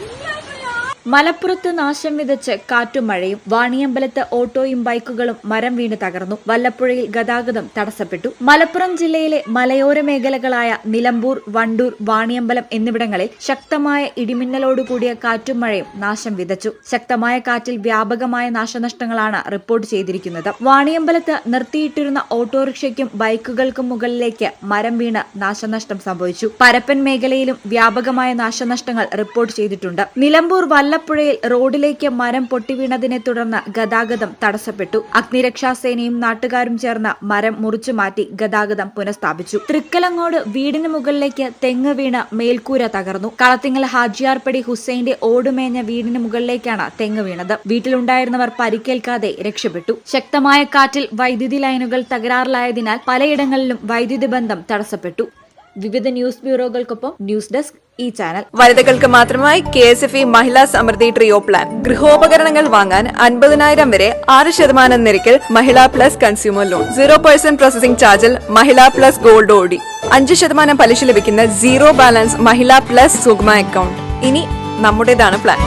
你要不要 മലപ്പുറത്ത് നാശം വിതച്ച് കാറ്റും മഴയും വാണിയമ്പലത്ത് ഓട്ടോയും ബൈക്കുകളും മരം വീണ് തകർന്നു. വല്ലപ്പുഴയിൽ ഗതാഗതം തടസ്സപ്പെട്ടു. മലപ്പുറം ജില്ലയിലെ മലയോര മേഖലകളായ നിലമ്പൂർ വണ്ടൂർ വാണിയമ്പലം എന്നിവിടങ്ങളിൽ ശക്തമായ ഇടിമിന്നലോടുകൂടിയ കാറ്റും മഴയും നാശം വിതച്ചു. ശക്തമായ കാറ്റിൽ വ്യാപകമായ നാശനഷ്ടങ്ങളാണ് റിപ്പോർട്ട് ചെയ്തിരിക്കുന്നത്. വാണിയമ്പലത്ത് നിർത്തിയിട്ടിരുന്ന ഓട്ടോറിക്ഷയ്ക്കും ബൈക്കുകൾക്കും മുകളിലേക്ക് മരം വീണ് നാശനഷ്ടം സംഭവിച്ചു. പരപ്പൻ മേഖലയിലും വ്യാപകമായ നാശനഷ്ടങ്ങൾ റിപ്പോർട്ട് ചെയ്തിട്ടുണ്ട്. നിലമ്പൂർ വല്ലപ്പുഴയിൽ റോഡിലേക്ക് മരം പൊട്ടിവീണതിനെ തുടർന്ന് ഗതാഗതം തടസ്സപ്പെട്ടു. അഗ്നിരക്ഷാസേനയും നാട്ടുകാരും ചേർന്ന് മരം മുറിച്ചു മാറ്റി ഗതാഗതം പുനഃസ്ഥാപിച്ചു. തൃക്കലങ്ങോട് വീടിന് മുകളിലേക്ക് തെങ്ങ് വീണ് മേൽക്കൂര തകർന്നു. കളത്തിങ്ങൽ ഹാജിയാർപ്പടി ഹുസൈന്റെ ഓടുമേഞ്ഞ വീടിന് മുകളിലേക്കാണ് തെങ്ങ് വീണത്. വീട്ടിലുണ്ടായിരുന്നവർ പരിക്കേൽക്കാതെ രക്ഷപ്പെട്ടു. ശക്തമായ കാറ്റിൽ വൈദ്യുതി ലൈനുകൾ തകരാറിലായതിനാൽ പലയിടങ്ങളിലും വൈദ്യുതി ബന്ധം തടസ്സപ്പെട്ടു. വിവിധ ന്യൂസ് ബ്യൂറോകൾക്കൊപ്പം ന്യൂസ് ഡെസ്ക് ഈ ചാനൽ. വനിതകൾക്ക് മാത്രമായി K S F E Mahila Samriddhi trio plan. ഗൃഹോപകരണങ്ങൾ വാങ്ങാൻ അൻപതിനായിരം വരെ ആറ് ശതമാനം നിരക്കിൽ Mahila plus consumer loan. Zero percent processing ചാർജിൽ മഹിളാ പ്ലസ് ഗോൾഡ് ഓടി. അഞ്ച് ശതമാനം പലിശ ലഭിക്കുന്ന സീറോ ബാലൻസ് മഹിളാ പ്ലസ് സുഗ്മ അക്കൗണ്ട്. ഇനി നമ്മുടേതാണ് പ്ലാൻ.